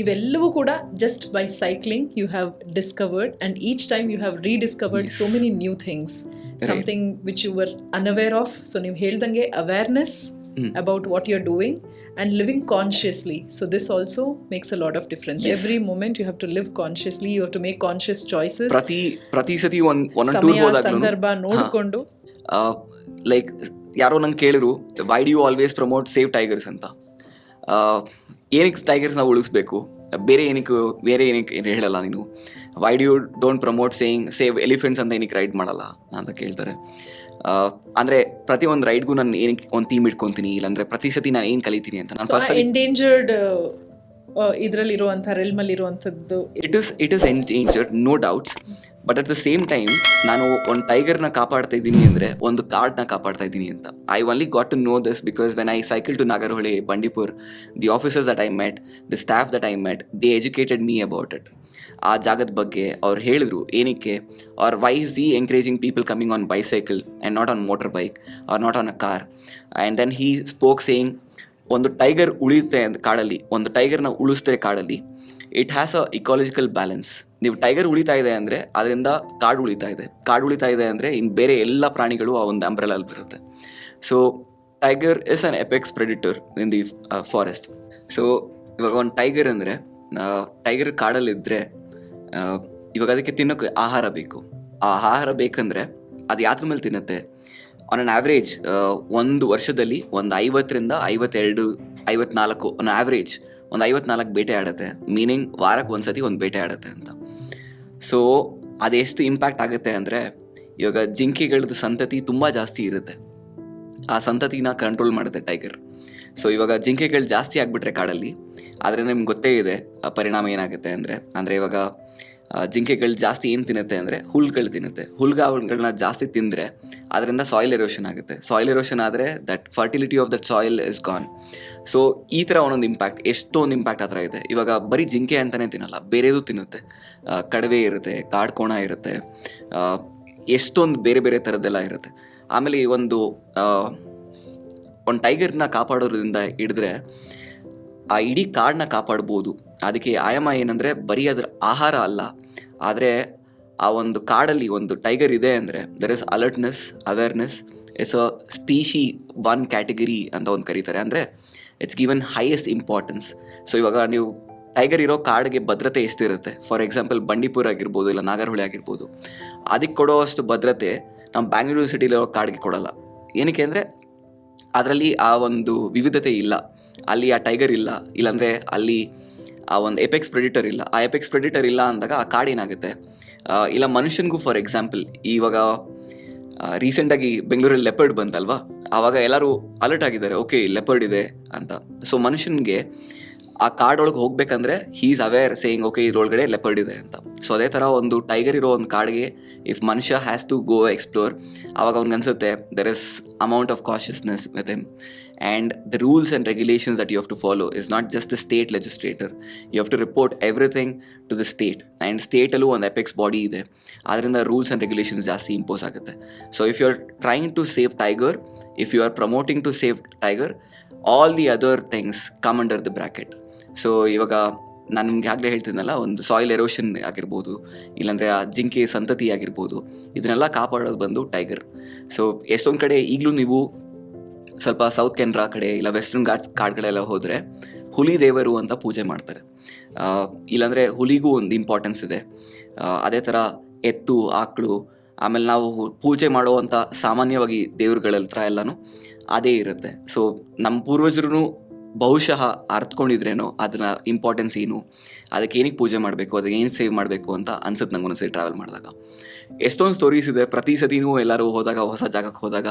ಇವೆಲ್ಲವೂ ಕೂಡ just by cycling you have discovered and each time you have rediscovered so many new things something which you were unaware of so ನೀವು ಹೇಳ್ದಂಗೆ awareness about what you are doing and living consciously. So this also makes a lot of difference every moment you have to live consciously. You have to make conscious choices ಪ್ರತಿ ಪ್ರತಿ ಸತಿ ಸಮಯ ಸಂದರ್ಭ ನೋಡಿಕೊಂಡು. Like ಯಾರೋ ನಂಗೆ ಕೇಳಿದ್ರು why do you always promote save tigers ಅಂತ. ಏನಕ್ಕೆ ಟೈಗರ್ಸ್ನ ಉಳಿಸ್ಬೇಕು? ಬೇರೆ ಏನಕ್ಕೆ ಬೇರೆ ಏನಕ್ಕೆ ಏನು ಹೇಳಲ್ಲ ನೀನು. Why do you don't promote saying save elephants ಅಂತ ಏನಕ್ಕೆ ರೈಡ್ ಮಾಡಲ್ಲ ಅಂತ ಕೇಳ್ತಾರೆ. ಆ, ಅಂದ್ರೆ ಪ್ರತಿ ಒಂದು ರೈಡ್ಗೂ ನಾನು ಏನಕ್ಕೆ ಒಂದು ಥೀಮ್ ಇಟ್ಕೊಂತೀನಿ ಇಲ್ಲಾಂದರೆ ಪ್ರತಿ ಸತಿ ನಾನು ಏನು ಕಲಿತೀನಿ ಅಂತ. ನಾನು ಫಸ್ಟ್ ಎಂಡೇಂಜರ್ಡ್ ಇದರಲ್ಲಿರುವಂಥ ರೆಲ್ಮಲ್ಲಿ ಇರುವಂಥದ್ದು it is it is endangered no doubts but at the same time ನಾನು ಒಂದು ಟೈಗರ್ನ ಕಾಪಾಡ್ತಾ ಇದ್ದೀನಿ ಅಂದರೆ ಒಂದು ಕಾರ್ಡ್ನ ಕಾಪಾಡ್ತಾ ಇದ್ದೀನಿ ಅಂತ. I only got to know this because when I cycle to Nagarahole Bandipur the officers that I met the staff that I met the educated me about it ಆ ಜಾಗದ ಬಗ್ಗೆ ಅವ್ರು ಹೇಳಿದ್ರು, ಏನಕ್ಕೆ? Or why is he encouraging people coming on bicycle and not on motor bike or not on a car and then he spoke saying ಒಂದು tiger ಉಳಿಯುತ್ತೆ ಕಾಡಲ್ಲಿ, ಒಂದು ಟೈಗರ್ನ ಉಳಿಸ್ತಾರೆ ಕಾಡಲ್ಲಿ it has a ecological balance ನೀವು ಟೈಗರ್ ಉಳಿತಾ ಇದೆ ಅಂದರೆ ಅದರಿಂದ ಕಾಡು ಉಳಿತಾ ಇದೆ. ಕಾಡು ಉಳಿತಾ ಇದೆ ಅಂದರೆ ಇನ್ನು ಬೇರೆ ಎಲ್ಲ ಪ್ರಾಣಿಗಳು ಆ ಒಂದು ಅಂಬ್ರೆಲಲ್ಲಿ ಬರುತ್ತೆ. So tiger is an apex predator in the forest so ಇವಾಗ ಒಂದು ಟೈಗರ್ ಅಂದರೆ ಟೈಗರ್ ಕಾಡಲ್ಲಿದ್ದರೆ ಇವಾಗ ಅದಕ್ಕೆ ತಿನ್ನೋಕ್ಕೆ ಆಹಾರ ಬೇಕು. ಆ ಆಹಾರ ಬೇಕಂದ್ರೆ ಅದು ಯಾತ್ರ ಮೇಲೆ ತಿನ್ನುತ್ತೆ? ಆನ್ ಅನ್ ಆವ್ರೇಜ್ ಒಂದು ವರ್ಷದಲ್ಲಿ ಒಂದು ಐವತ್ತರಿಂದ ಐವತ್ತೆರಡು, ಐವತ್ನಾಲ್ಕು ಆನ್ ಆವ್ರೇಜ್ ಒಂದು ಐವತ್ನಾಲ್ಕು ಬೇಟೆ ಆಡುತ್ತೆ. ಮೀನಿಂಗ್ ವಾರಕ್ಕೆ ಒಂದು ಸತಿ ಒಂದು ಬೇಟೆ ಆಡುತ್ತೆ ಅಂತ. ಸೊ ಅದೆಷ್ಟು ಇಂಪ್ಯಾಕ್ಟ್ ಆಗುತ್ತೆ ಅಂದರೆ, ಇವಾಗ ಜಿಂಕೆಗಳದ್ದು ಸಂತತಿ ತುಂಬ ಜಾಸ್ತಿ ಇರುತ್ತೆ. ಆ ಸಂತತಿನ ಕಂಟ್ರೋಲ್ ಮಾಡುತ್ತೆ ಟೈಗರ್ ಸೊ ಇವಾಗ ಜಿಂಕೆಗಳು ಜಾಸ್ತಿ ಆಗಿಬಿಟ್ರೆ ಕಾಡಲ್ಲಿ, ಆದರೆ ನಿಮ್ಗೆ ಗೊತ್ತೇ ಇದೆ ಪರಿಣಾಮ ಏನಾಗುತ್ತೆ ಅಂದರೆ ಅಂದರೆ ಇವಾಗ ಜಿಂಕೆಗಳು ಜಾಸ್ತಿ ಏನು ತಿನ್ನುತ್ತೆ ಅಂದರೆ ಹುಲ್ಗಳು ತಿನ್ನುತ್ತೆ. ಹುಲ್ಗಾವುಗಳನ್ನ ಜಾಸ್ತಿ ತಿಂದರೆ ಅದರಿಂದ ಸಾಯಿಲ್ ಎರೋಷನ್ ಆಗುತ್ತೆ. ಸಾಯಿಲ್ ಎರೋಷನ್ ಆದರೆ that fertility of that soil is gone so ಈ ಥರ ಒಂದೊಂದು ಇಂಪ್ಯಾಕ್ಟ್ ಎಷ್ಟೊಂದು ಇಂಪ್ಯಾಕ್ಟ್ ಆ ಥರ ಇದೆ. ಇವಾಗ ಬರೀ ಜಿಂಕೆ ಅಂತಲೇ ತಿನ್ನಲ್ಲ, ಬೇರೆದು ತಿನ್ನುತ್ತೆ. ಕಡವೆ ಇರುತ್ತೆ ಕಾಡ್ಕೋಣ ಇರುತ್ತೆ ಎಷ್ಟೊಂದು ಬೇರೆ ಬೇರೆ ಥರದ್ದೆಲ್ಲ ಇರುತ್ತೆ. ಆಮೇಲೆ ಈ ಒಂದು ಒಂದು ಟೈಗರ್ನ ಕಾಪಾಡೋದ್ರಿಂದ ಹಿಡಿದ್ರೆ ಆ ಇಡೀ ಕಾಡನ್ನ ಕಾಪಾಡ್ಬೋದು. ಅದಕ್ಕೆ ಆಯಾಮ ಏನಂದರೆ ಬರೀ ಅದರ ಆಹಾರ ಅಲ್ಲ ಆದರೆ ಆ ಒಂದು ಕಾಡಲ್ಲಿ ಒಂದು ಟೈಗರ್ ಇದೆ ಅಂದರೆ there is alertness awareness it's a species one category ಅಂತ ಒಂದು ಕರೀತಾರೆ. ಅಂದರೆ it's given highest importance so ಇವಾಗ ನೀವು ಟೈಗರ್ ಇರೋ ಕಾಡಿಗೆ ಭದ್ರತೆ ಎಷ್ಟಿರುತ್ತೆ? ಫಾರ್ ಎಕ್ಸಾಂಪಲ್ ಬಂಡೀಪುರ ಆಗಿರ್ಬೋದು, ಇಲ್ಲ ನಾಗರಹೊಳೆ ಆಗಿರ್ಬೋದು, ಅದಕ್ಕೆ ಕೊಡೋ ಅಷ್ಟು ಭದ್ರತೆ ನಮ್ಮ ಬ್ಯಾಂಗ್ಳೂರು ಸಿಟಿಲಿರೋ ಕಾಡಿಗೆ ಕೊಡಲ್ಲ. ಏನಕ್ಕೆ ಅಂದರೆ ಅದರಲ್ಲಿ ಆ ಒಂದು ವಿವಿಧತೆ ಇಲ್ಲ. ಅಲ್ಲಿ ಆ ಟೈಗರ್ ಇಲ್ಲ. ಇಲ್ಲಾಂದರೆ ಅಲ್ಲಿ ಆ ಒಂದು ಎಪೆಕ್ಸ್ ಪ್ರೆಡಿಟರ್ ಇಲ್ಲ. ಆ ಎಪೆಕ್ಸ್ ಪ್ರೆಡಿಟರ್ ಇಲ್ಲ ಅಂದಾಗ ಆ ಕಾಡು ಏನಾಗುತ್ತೆ? ಇಲ್ಲ ಮನುಷ್ಯನಿಗೂ ಫಾರ್ ಎಕ್ಸಾಂಪಲ್ ಇವಾಗ ರೀಸೆಂಟಾಗಿ ಬೆಂಗಳೂರಲ್ಲಿ ಲೆಪರ್ಡ್ ಬಂತಲ್ವಾ? ಆವಾಗ ಎಲ್ಲರೂ ಅಲರ್ಟ್ ಆಗಿದ್ದಾರೆ ಓಕೆ ಲೆಪರ್ಡ್ ಇದೆ ಅಂತ. ಸೊ ಮನುಷ್ಯನಿಗೆ ಆ ಕಾಡೊಳಗೆ ಹೋಗ್ಬೇಕಂದ್ರೆ ಹೀಸ್ ಅವೇರ್ ಸೇಯಿಂಗ್ ಓಕೆ ಇದ್ರೊಳಗಡೆ ಲೆಪರ್ಡ್ ಇದೆ ಅಂತ. ಸೊ ಅದೇ ಥರ ಒಂದು ಟೈಗರ್ ಇರೋ ಒಂದು ಕಾಡಿಗೆ ಇಫ್ ಮನುಷ್ಯ ಹ್ಯಾಸ್ ಟು ಗೋ ಎಕ್ಸ್ಪ್ಲೋರ್ ಆವಾಗ ಅವ್ನಿಗೆ ಅನ್ಸುತ್ತೆ there is amount of cautiousness with him and the rules and regulations that you have to follow is not just the state legislator you have to report everything to the state and ಸ್ಟೇಟಲ್ಲೂ ಒಂದು apex body ಇದೆ ಅದರಿಂದ rules and and ಜಾಸ್ತಿ impose ಆಗುತ್ತೆ. So if if are trying to save tiger if you are promoting to save tiger all the other things come under the bracket so ಇವಾಗ ನಾನು ನಿಮ್ಗೆ ಆಗಲೇ ಹೇಳ್ತಿದ್ನಲ್ಲ, ಒಂದು ಸಾಯಿಲ್ ಎರೋಷನ್ ಆಗಿರ್ಬೋದು, ಇಲ್ಲಾಂದರೆ ಆ ಜಿಂಕೆ ಸಂತತಿ ಆಗಿರ್ಬೋದು, ಇದನ್ನೆಲ್ಲ ಕಾಪಾಡೋದು ಬಂದು ಟೈಗರ್ ಸೊ ಎಷ್ಟೊಂದು ಕಡೆ ಈಗಲೂ ನೀವು ಸ್ವಲ್ಪ ಸೌತ್ ಕೆನ್ರಾ ಕಡೆ ಇಲ್ಲ ವೆಸ್ಟರ್ನ್ ಘಾಟ್ಸ್ ಕಾಡ್ಗಳೆಲ್ಲ ಹೋದರೆ ಹುಲಿ ದೇವರು ಅಂತ ಪೂಜೆ ಮಾಡ್ತಾರೆ. ಇಲ್ಲಾಂದರೆ ಹುಲಿಗೂ ಒಂದು ಇಂಪಾರ್ಟೆನ್ಸ್ ಇದೆ. ಅದೇ ಥರ ಎತ್ತು, ಆಕಳು, ಆಮೇಲೆ ನಾವು ಪೂಜೆ ಮಾಡುವಂಥ ಸಾಮಾನ್ಯವಾಗಿ ದೇವ್ರುಗಳ ಹತ್ರ ಎಲ್ಲನೂ ಅದೇ ಇರುತ್ತೆ. ಸೊ ನಮ್ಮ ಪೂರ್ವಜರು ಬಹುಶಃ ಅರ್ತ್ಕೊಂಡಿದ್ರೇನು ಅದನ್ನ ಇಂಪಾರ್ಟೆನ್ಸ್ ಏನು, ಅದಕ್ಕೆ ಏನಕ್ಕೆ ಪೂಜೆ ಮಾಡಬೇಕು, ಅದಕ್ಕೆ ಏನು ಸೇವ್ ಮಾಡಬೇಕು ಅಂತ ಅನ್ಸುತ್ತೆ ನಂಗೆ ಒಂದ್ಸರಿ ಟ್ರಾವೆಲ್ ಮಾಡಿದಾಗ. ಎಷ್ಟೊಂದು ಸ್ಟೋರೀಸ್ ಇದೆ, ಪ್ರತಿ ಸತಿನೂ ಎಲ್ಲರೂ ಹೋದಾಗ, ಹೊಸ ಜಾಗಕ್ಕೆ ಹೋದಾಗ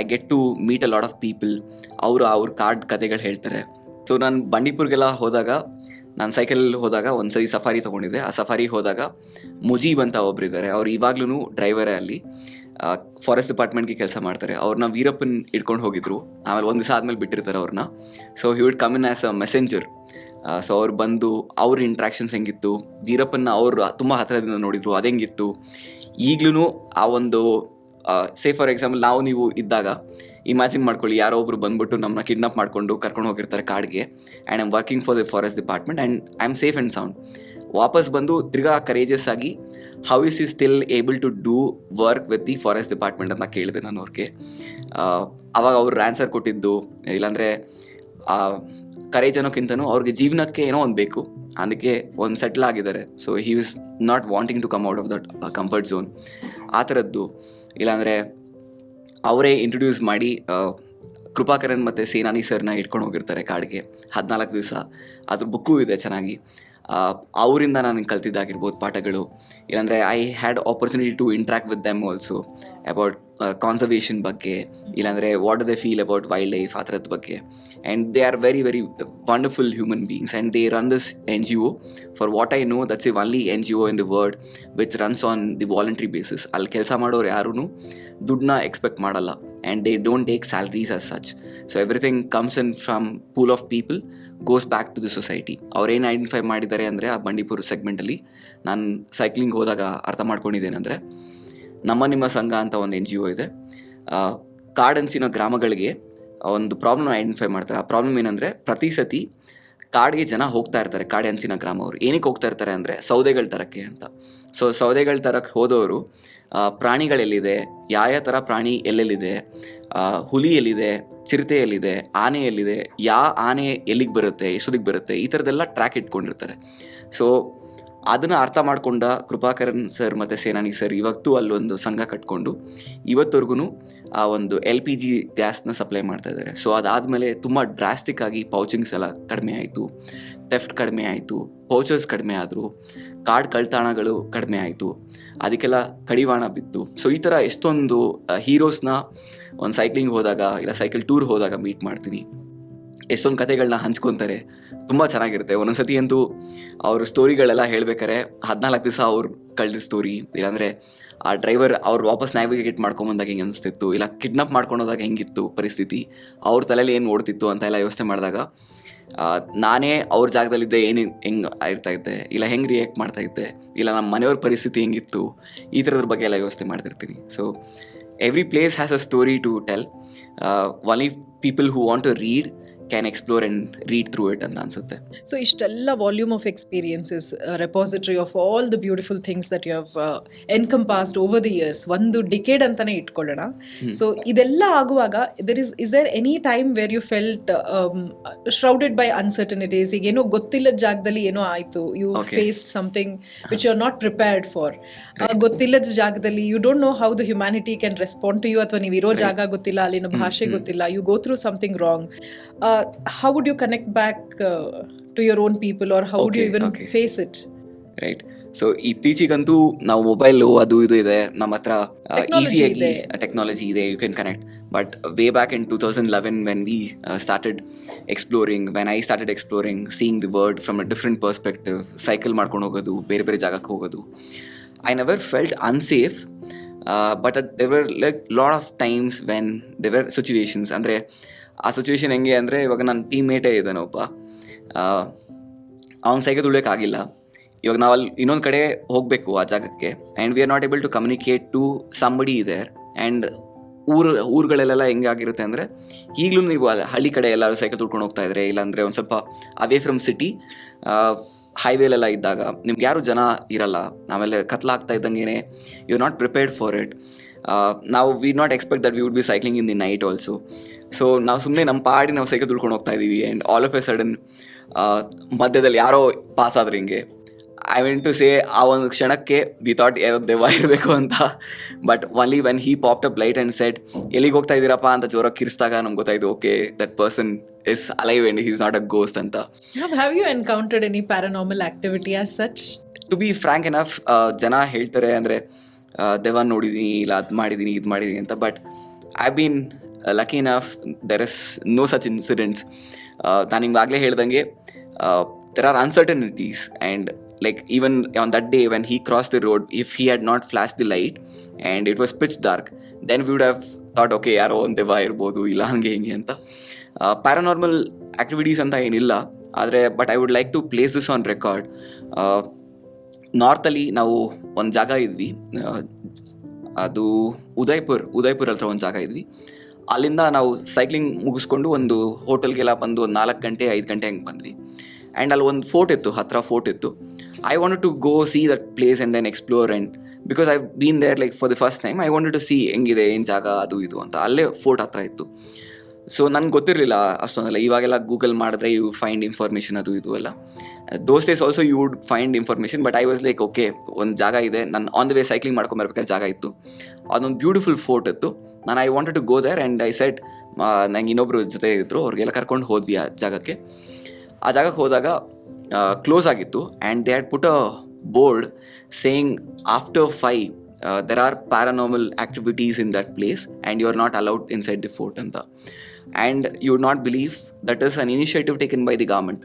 I get to meet a lot of people ಅವರು ಅವ್ರ ಕಾರ್ಡ್ ಕತೆಗಳು ಹೇಳ್ತಾರೆ. ಸೊ ನಾನು ಬಂಡೀಪುರ್ಗೆಲ್ಲ ಹೋದಾಗ, ನಾನು ಸೈಕಲಲ್ಲಿ ಹೋದಾಗ ಒಂದು ಸರಿ ಸಫಾರಿ ತೊಗೊಂಡಿದ್ದೆ. ಆ ಸಫಾರಿ ಹೋದಾಗ ಮುಜೀಬ್ ಅಂತ ಒಬ್ರಿದ್ದಾರೆ ಅವ್ರು ಇವಾಗ್ಲೂ ಡ್ರೈವರೇ ಅಲ್ಲಿ ಫಾರೆಸ್ಟ್ ಡಿಪಾರ್ಟ್ಮೆಂಟ್ಗೆ ಕೆಲಸ ಮಾಡ್ತಾರೆ. ಅವ್ರನ್ನ ವೀರಪ್ಪನ್ ಇಟ್ಕೊಂಡು ಹೋಗಿದ್ರು. ಆಮೇಲೆ ಒಂದು ದಿವಸ ಆದ್ಮೇಲೆ ಬಿಟ್ಟಿರ್ತಾರೆ ಅವ್ರನ್ನ so he would come in as a messenger so ಅವ್ರು ಬಂದು ಅವ್ರ ಇಂಟ್ರಾಕ್ಷನ್ಸ್ ಹೆಂಗಿತ್ತು? ವೀರಪ್ಪನ್ನ ಅವರು ತುಂಬ ಹತ್ತಿರದಿಂದ ನೋಡಿದ್ರು. ಅದೆಂಗಿತ್ತು ಈಗಲೂ ಆ ಒಂದು ಸೇ ಫಾರ್ ಎಕ್ಸಾಂಪಲ್ ನಾವು ನೀವು ಇದ್ದಾಗ ಇಮ್ಯಾಜಿನ್ ಮಾಡ್ಕೊಳ್ಳಿ, ಯಾರೋ ಒಬ್ರು ಬಂದ್ಬಿಟ್ಟು ನಮ್ಮನ್ನ ಕಿಡ್ನಾಪ್ ಮಾಡ್ಕೊಂಡು ಕರ್ಕೊಂಡು ಹೋಗಿರ್ತಾರೆ ಕಾಡ್ಗೆ and I'm working for the forest department and I am safe and sound ವಾಪಸ್ ಬಂದು ತಿರ್ಗಾ ಕರೇಜಸ್ ಆಗಿ how is he still able to do work with the forest department ಅಂತ ಕೇಳಿದೆ ನಾನು ಅವ್ರಿಗೆ. ಅವಾಗ ಅವರು ಆನ್ಸರ್ ಕೊಟ್ಟಿದ್ದು, ಇಲ್ಲಾಂದರೆ ಕರೇಜ್ ಅನ್ನೋಕ್ಕಿಂತನೂ ಅವ್ರಿಗೆ ಜೀವನಕ್ಕೆ ಏನೋ ಒಂದು ಬೇಕು, ಅದಕ್ಕೆ ಒಂದು ಸೆಟ್ಲ್ ಆಗಿದ್ದಾರೆ. So he is not wanting to come out of that comfort zone ಆ ಥರದ್ದು ಇಲ್ಲಾಂದರೆ ಅವರೇ ಇಂಟ್ರೊಡ್ಯೂಸ್ ಮಾಡಿ ಕೃಪಾಕರನ್ ಮತ್ತು ಸೇನಾನಿ ಸರ್ನ ಇಟ್ಕೊಂಡು ಹೋಗಿರ್ತಾರೆ ಕಾಡಿಗೆ. ಹದಿನಾಲ್ಕು ದಿವಸ. ಅದ್ರ ಬುಕ್ಕು ಇದೆ ಚೆನ್ನಾಗಿ. ಅವರಿಂದ ನಾನು ಕಲ್ತಿದ್ದಾಗಿರ್ಬೋದು ಪಾಠಗಳು. ಇಲ್ಲಾಂದರೆ I had opportunity to interact with them also about conservation ಬಗ್ಗೆ, ಇಲ್ಲಾಂದರೆ what they feel about wildlife ಆ ಥರದ ಬಗ್ಗೆ. And they are very very wonderful human beings and they run this N G O for what I know that's a only N G O in the world which runs on the voluntary basis ಅಲ್ಲಿ ಕೆಲಸ ಮಾಡೋರು ಯಾರೂ ದುಡ್ಡನ್ನ expect ಮಾಡಲ್ಲ. And they don't take salaries as such so everything comes in from pool of people goes back to the society ಅವ್ರೇನು identify ಮಾಡಿದ್ದಾರೆ ಅಂದರೆ ಆ ಬಂಡೀಪುರ ಸೆಗ್ಮೆಂಟಲ್ಲಿ ನಾನು ಸೈಕ್ಲಿಂಗ್ ಹೋದಾಗ ಅರ್ಥ ಮಾಡ್ಕೊಂಡಿದ್ದೇನೆಂದರೆ ನಮ್ಮ ನಿಮ್ಮ ಸಂಘ ಅಂತ ಒಂದು ಎನ್ ಜಿ ಒ ಇದೆ. ಕಾಡಂಚಿನ ಗ್ರಾಮಗಳಿಗೆ ಒಂದು ಪ್ರಾಬ್ಲಮ್ ಐಡೆಂಟಿಫೈ ಮಾಡ್ತಾರೆ. ಆ ಪ್ರಾಬ್ಲಮ್ ಏನಂದರೆ ಪ್ರತಿ ಸತಿ ಕಾಡಿಗೆ ಜನ ಹೋಗ್ತಾ ಇರ್ತಾರೆ ಕಾಡೆ ಅಂಚಿನ ಗ್ರಾಮ ಏನಕ್ಕೆ ಹೋಗ್ತಾ ಇರ್ತಾರೆ ಅಂದರೆ ಸೌದೆಗಳ ತರಕ್ಕೆ ಅಂತ. ಸೊ ಸೌದೆಗಳ ತರಕ್ಕೆ ಹೋದವರು ಪ್ರಾಣಿಗಳೆಲ್ಲಿದೆ? ಯಾವ ಥರ ಪ್ರಾಣಿ ಎಲ್ಲೆಲ್ಲಿದೆ? ಹುಲಿ ಎಲ್ಲಿದೆ? ಚಿರತೆ ಎಲ್ಲಿದೆ? ಆನೆ ಎಲ್ಲಿದೆ? ಯಾವ ಆನೆ ಎಲ್ಲಿಗೆ ಬರುತ್ತೆ? ಎಷ್ಟೊತ್ತಿಗೆ ಬರುತ್ತೆ? ಈ ಥರದ್ದೆಲ್ಲ ಟ್ರ್ಯಾಕ್ ಇಟ್ಕೊಂಡಿರ್ತಾರೆ. ಸೊ ಅದನ್ನು ಅರ್ಥ ಮಾಡಿಕೊಂಡ ಕೃಪಾಕರನ್ ಸರ್ ಮತ್ತು ಸೇನಾನಿ ಸರ್ ಇವತ್ತು ಅಲ್ಲೊಂದು ಸಂಘ ಕಟ್ಕೊಂಡು ಇವತ್ತವರೆಗೂ ಆ ಒಂದು ಎಲ್ ಪಿ ಜಿ ಗ್ಯಾಸ್ನ ಸಪ್ಲೈ ಮಾಡ್ತಾ ಇದ್ದಾರೆ ಸೊ ಅದಾದಮೇಲೆ ತುಂಬ ಡ್ರಾಸ್ಟಿಕ್ ಆಗಿ ಪೌಚಿಂಗ್ಸ್ ಎಲ್ಲ ಕಡಿಮೆ ಆಯಿತು. ಟೆಫ್ಟ್ ಕಡಿಮೆ ಆಯಿತು, ಪೌಚರ್ಸ್ ಕಡಿಮೆ ಆದರು, ಕಾರ್ಡ್ ಕಳ್ತಾಣಗಳು ಕಡಿಮೆ ಆಯಿತು, ಅದಕ್ಕೆಲ್ಲ ಕಡಿವಾಣ ಬಿತ್ತು ಸೊ ಈ ಥರ ಎಷ್ಟೊಂದು ಹೀರೋಸ್ನ ಒಂದು ಸೈಕ್ಲಿಂಗ್ ಹೋದಾಗ, ಇಲ್ಲ ಸೈಕಲ್ ಟೂರ್ ಹೋದಾಗ ಮೀಟ್ ಮಾಡ್ತೀನಿ. ಎಷ್ಟೊಂದು ಕತೆಗಳನ್ನ ಹಂಚ್ಕೊತಾರೆ. ತುಂಬ ಚೆನ್ನಾಗಿರುತ್ತೆ. ಒಂದೊಂದ್ಸತಿ ಅಂತೂ ಅವ್ರ ಸ್ಟೋರಿಗಳೆಲ್ಲ ಹೇಳ್ಬೇಕಾರೆ ಹದಿನಾಲ್ಕು ದಿವಸ ಅವ್ರು ಕಳೆದ ಸ್ಟೋರಿ ಇಲ್ಲಾಂದರೆ ಆ ಡ್ರೈವರ್ ಅವ್ರು ವಾಪಸ್ ನ್ಯಾವಿಗೇಟ್ ಮಾಡ್ಕೊಂಬಂದಾಗ ಹೆಂಗೆ ಅನಿಸ್ತಿತ್ತು, ಇಲ್ಲ ಕಿಡ್ನಾಪ್ ಮಾಡ್ಕೊಂಡೋದಾಗ ಹೆಂಗಿತ್ತು ಪರಿಸ್ಥಿತಿ, ಅವ್ರ ತಲೆಯಲ್ಲಿ ಏನು ಓಡ್ತಿತ್ತು ಅಂತ ಎಲ್ಲ ಯೋಚನೆ ಮಾಡಿದಾಗ ನಾನೇ ಅವ್ರ ಜಾಗದಲ್ಲಿದ್ದೆ ಏನು ಹೆಂಗೆ ಇರ್ತಾ ಇದ್ದೆ, ಇಲ್ಲ ಹೆಂಗೆ ರಿಯಾಕ್ಟ್ ಮಾಡ್ತಾ ಇದ್ದೆ, ಇಲ್ಲ ನಮ್ಮ ಮನೆಯವ್ರ ಪರಿಸ್ಥಿತಿ ಹೆಂಗಿತ್ತು, ಈ ಥರದ್ರ ಬಗ್ಗೆ ಎಲ್ಲ ಯೋಚನೆ ಮಾಡ್ತಿರ್ತೀನಿ. So every place has a story to tell only people who want to read can explore and read through it ಅಂತ ಅನ್ಸುತ್ತೆ ಸೊ ಇಷ್ಟೆಲ್ಲ volume of experiences repository of all the beautiful things that you have encompassed over the years ಒಂದು decade ಅಂತಾನೆ ಇಟ್ಕೊಳ್ಳೋಣ so ಇದೆಲ್ಲ ಆಗುವಾಗ there is is there any time where you felt shrouded by uncertainties ಈಗ ಏನೋ ಗೊತ್ತಿಲ್ಲದ ಜಾಗದಲ್ಲಿ ಏನೋ ಆಯಿತು you. Faced something which you are not prepared for ಗೊತ್ತಿಲ್ಲದ ಜಾಗದಲ್ಲಿ you don't know how the humanity can respond to you ಅಥವಾ ನೀವು ಇರೋ ಜಾಗ ಗೊತ್ತಿಲ್ಲ ಅಲ್ಲಿನ ಭಾಷೆ ಗೊತ್ತಿಲ್ಲ you go through something wrong how would you connect back to your own people or how do you Okay, even okay. Face it? Right so ಇತ್ತೀಚಿಗಂತೂ ನಾವು mobile ಅದು ಇದು ಇದೆ ನಮ್ಮ ಹತ್ರ Technology ಈಸಿಯಾಗಿ ಇದೆ. ಟೆಕ್ನಾಲಜಿ ಇದೆ you can connect but way back in two thousand eleven when we started exploring when I started exploring seeing the world from a different perspective cycle ಮಾಡ್ಕೊಂಡು ಹೋಗೋದು ಬೇರೆ ಬೇರೆ ಜಾಗಕ್ಕೆ ಹೋಗೋದು I never felt unsafe but there were like lot of times when there were situations ಅಂದರೆ ಆ situation ಹೆಂಗೆ ಅಂದರೆ ಇವಾಗ ನನ್ನ ಟೀಮ್ ಇದ್ದಾನೆ ಒಬ್ಬ. ಅವ್ನ ಸೈಕಲ್ ತುಳಿಯೋಕ್ಕಾಗಿಲ್ಲ ಇವಾಗ ನಾವು ಅಲ್ಲಿ ಇನ್ನೊಂದು ಕಡೆ ಹೋಗಬೇಕು ಆ ಜಾಗಕ್ಕೆ. And we are not able to communicate to somebody ಇದೆ ಆ್ಯಂಡ್ ಊರು, ಊರುಗಳಲ್ಲೆಲ್ಲ ಹೆಂಗಾಗಿರುತ್ತೆ ಅಂದರೆ, ಈಗಲೂ ನೀವು ಹಳ್ಳಿ ಕಡೆ ಎಲ್ಲರೂ ಸೈಕಲ್ ತುಳ್ಕೊಂಡು ಹೋಗ್ತಾ ಇದ್ರೆ, ಇಲ್ಲಾಂದರೆ ಒಂದು ಸ್ವಲ್ಪ ಅವೇ ಫ್ರಮ್ ಸಿಟಿ ಹೈವೇಲೆಲ್ಲ ಇದ್ದಾಗ ನಿಮ್ಗೆ ಯಾರು ಜನ ಇರಲ್ಲ. ಆಮೇಲೆ ಕತ್ಲಾಗ್ತಾ ಇದ್ದಂಗೆ you are not prepared for it ನಾವು we not expect that we would be cycling in the night also so ನಾವು ಸುಮ್ಮನೆ ನಮ್ಮ ಪಾಡಿ ನಾವು ಸೈಕಲ್ ತುಳ್ಕೊಂಡು ಹೋಗ್ತಾ ಇದ್ದೀವಿ and all of a sudden ಮಧ್ಯದಲ್ಲಿ ಯಾರೋ ಪಾಸ್ ಆದ್ರೆ ಹಿಂಗೆ. ಐ ವೆಂಟ್ ಟು ಸೇ ಆ ಒಂದು ಕ್ಷಣಕ್ಕೆ ವಿ ಥಾಟ್ ಯಾರೋ ದೆವ್ವ ಇರಬೇಕು ಅಂತ. But only when he popped up light and said ಎಲ್ಲಿಗೆ ಹೋಗ್ತಾ ಇದ್ದೀರಪ್ಪ? ಅಂತ ಜೋರಾಗಿ ಕಿರಿಸಿದಾಗ ನಮ್ಗೆ ಗೊತ್ತಾಯ್ತು okay that person is alive and he's not a ghost ಅಂತ. Have you encountered any any activity as such such? To be frank enough ಜನ ಹೇಳ್ತಾರೆ ಅಂದರೆ ದೆವ್ವ ನೋಡಿದ್ದೀನಿ ಇಲ್ಲ ಅದು ಮಾಡಿದ್ದೀನಿ ಇದು ಮಾಡಿದ್ದೀನಿ ಅಂತ. But I been lucky enough there is no such incidents ನಾನು ನಿಮ್ಗಾಗಲೇ ಹೇಳ್ದಂಗೆ there are uncertainties and like even on that day when he cross the road if he had not flash the light and it was pitch dark then we would have thought okay ಯಾರೋ ಒಂದು ದೆವ್ವ ಇರ್ಬೋದು, ಇಲ್ಲ ಹಂಗೆ ಹಿಂಗೆ ಅಂತ. Paranormal activities ಅಂತ ಏನಿಲ್ಲ, ಆದರೆ but I would like to place this on record ನಾರ್ತಲ್ಲಿ ನಾವು ಒಂದು ಜಾಗ ಇದ್ವಿ. ಅದು ಉದಯ್ಪುರ್ ಉದಯ್ಪುರ್ ಹತ್ರ ಒಂದು ಜಾಗ ಇದ್ವಿ. ಅಲ್ಲಿಂದ ನಾವು ಸೈಕ್ಲಿಂಗ್ ಮುಗಿಸ್ಕೊಂಡು ಒಂದು ಹೋಟೆಲ್ಗೆಲ್ಲ ಬಂದು ಒಂದು ನಾಲ್ಕು ಗಂಟೆ, ಐದು ಗಂಟೆ ಹಂಗೆ ಬಂದ್ವಿ. ಆ್ಯಂಡ್ ಅಲ್ಲಿ ಒಂದು ಫೋರ್ಟ್ ಇತ್ತು ಹತ್ತಿರ ಫೋರ್ಟ್ ಇತ್ತು. I want to go see that place and then explore and because I been there like for the first time I wanted to see ಹೆಂಗಿದೆ, ಏನು ಜಾಗ, ಅದು, ಇದು ಅಂತ. ಅಲ್ಲೇ ಫೋರ್ಟ್ ಹತ್ರ ಇತ್ತು. ಸೊ ನನಗೆ ಗೊತ್ತಿರಲಿಲ್ಲ ಅಷ್ಟೊಂದಲ್ಲ. ಇವಾಗೆಲ್ಲ ಗೂಗಲ್ ಮಾಡಿದ್ರೆ ಯು ಫೈಂಡ್ ಇನ್ಫಾರ್ಮೇಷನ್ ಅದು ಇದು ಎಲ್ಲ. Those days also you would find information but I was like okay ಒಂದು ಜಾಗ ಇದೆ. ನಾನು ಆನ್ ದ ವೇ ಸೈಕ್ಲಿಂಗ್ ಮಾಡ್ಕೊಂಬರ್ಬೇಕಾದ್ರೆ ಜಾಗ ಇತ್ತು. ಅದೊಂದು ಬ್ಯೂಟಿಫುಲ್ ಫೋರ್ಟ್ ಇತ್ತು. ನಾನು I wanted to go there and I said ನಂಗೆ ಇನ್ನೊಬ್ರು ಜೊತೆ ಇದ್ದರು ಅವ್ರಿಗೆಲ್ಲ ಕರ್ಕೊಂಡು ಹೋದ್ವಿ ಆ ಜಾಗಕ್ಕೆ. ಆ ಜಾಗಕ್ಕೆ ಹೋದಾಗ ಕ್ಲೋಸ್ ಆಗಿತ್ತು. And they had put a board saying after five there are paranormal activities in that place and you are not allowed inside the fort ಅಂತ. And you would not believe that is an initiative taken by the government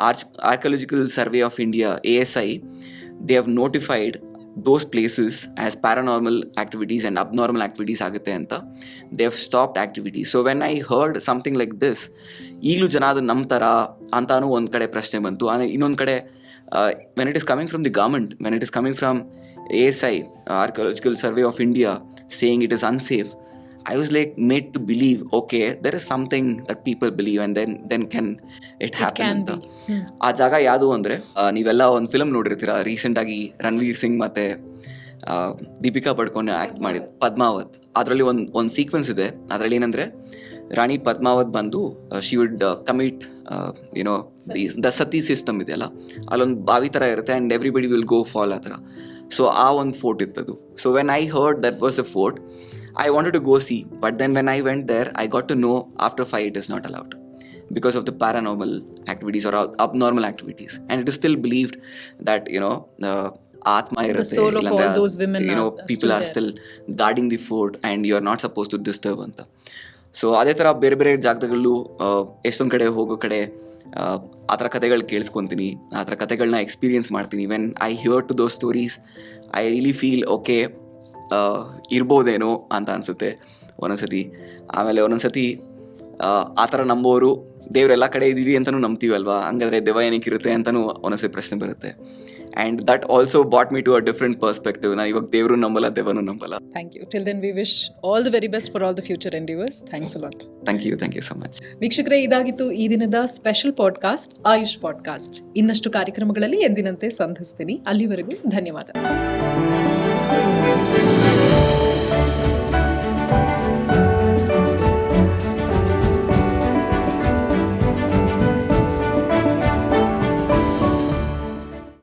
arch archaeological survey of India A S I they have notified those places as paranormal activities and abnormal activities ಆಗುತ್ತೆ ಅಂತ they have stopped activities so when I heard something like this ಈಗಲೂ ಜನ ಅದು ನಂಬ್ತಾರ ಅಂತಾನು ಒಂದು ಕಡೆ ಪ್ರಶ್ನೆ ಬಂತು ಆಮೇಲೆ ಇನ್ನೊಂದು ಕಡೆ when it is coming from the government when it is coming from A S I archaeological survey of India saying it is unsafe I was like made to believe, okay, there is something that people believe and then then can it happen be. Hmm. ಆ ಜಾಗ ಯಾವುದು ಅಂದರೆ ನೀವೆಲ್ಲ ಒಂದು film ನೋಡಿರ್ತೀರ ರೀಸೆಂಟಾಗಿ ರಣವೀರ್ ಸಿಂಗ್ ಮತ್ತೆ ದೀಪಿಕಾ ಪಡ್ಕೊಂಡು ಆ್ಯಕ್ಟ್ ಮಾಡಿದ ಪದ್ಮಾವತ್. ಅದರಲ್ಲಿ ಒಂದು ಒಂದು ಸೀಕ್ವೆನ್ಸ್ ಇದೆ. ಅದರಲ್ಲಿ ಏನಂದರೆ ರಾಣಿ ಪದ್ಮಾವತ್ ಬಂದು she would commit you know the sati system ಇದೆಯಲ್ಲ ಅಲ್ಲೊಂದು ಬಾವಿ ಥರ ಇರುತ್ತೆ and everybody will go fall ಆ ಥರ ಸೊ ಆ ಒಂದು fort ಇತ್ತದು. So when I heard that was a fort I wanted to go see, but then when I went there, I got to know after 5 it is not allowed because of the paranormal activities or abnormal activities, and it is still believed that you know uh, Atma irutte, soul of all those women you know are people still are still guarding the fort and you are not supposed to disturb ಅಂತ so ಅದೇ ಥರ ಬೇರೆ ಬೇರೆ ಜಾಗದಲ್ಲೂ ಎಷ್ಟೊಂದು ಕಡೆ ಹೋಗೋ ಕಡೆ ಆ, ಆ ಥರ ಕಥೆಗಳು ಕೇಳಿಸ್ಕೊತೀನಿ ಆ ಥರ ಕಥೆಗಳನ್ನ ಎಕ್ಸ್ಪೀರಿಯನ್ಸ್ ಮಾಡ್ತೀನಿ when I hear to those stories I really feel okay ಇರ್ಬೋದೇನೋ ಅಂತ ಅನಿಸುತ್ತೆ ಒಂದೊಂದ್ಸತಿ. ಆಮೇಲೆ ಒಂದೊಂದ್ಸತಿ ಆ, ಥರ ನಂಬೋರು ದೇವರೆಲ್ಲ ಕಡೆ ಇದ್ದೀವಿ ಅಂತಲೂ ನಂಬ್ತೀವಲ್ವಾ? ಹಂಗಾದ್ರೆ ದೆವ್ವ ಏನಕ್ಕಿರುತ್ತೆ ಅಂತಲೂ ಒಂದೊಂದ್ಸತಿ ಪ್ರಶ್ನೆ ಬರುತ್ತೆ. And that also brought me to a different perspective ನಾನು ಇವಾಗ ದೇವರು ನಂಬಲ್ಲ ದೆವನು ನಂಬಲ್ಲ. Thank you till then we wish all the very best for all the future and Thanks thanks a lot thank you thank you so much ವೀಕ್ಷಕರೇ ಇದಾಗಿತ್ತು ಈ ದಿನದ ಸ್ಪೆಷಲ್ ಪಾಡ್ಕಾಸ್ಟ್ ಆಯುಷ್ ಪಾಡ್ಕಾಸ್ಟ್ ಇನ್ನಷ್ಟು ಕಾರ್ಯಕ್ರಮಗಳಲ್ಲಿ ಎಂದಿನಂತೆ ಸಂಧಿಸ್ತೀನಿ ಅಲ್ಲಿವರೆಗೂ ಧನ್ಯವಾದ. Amen.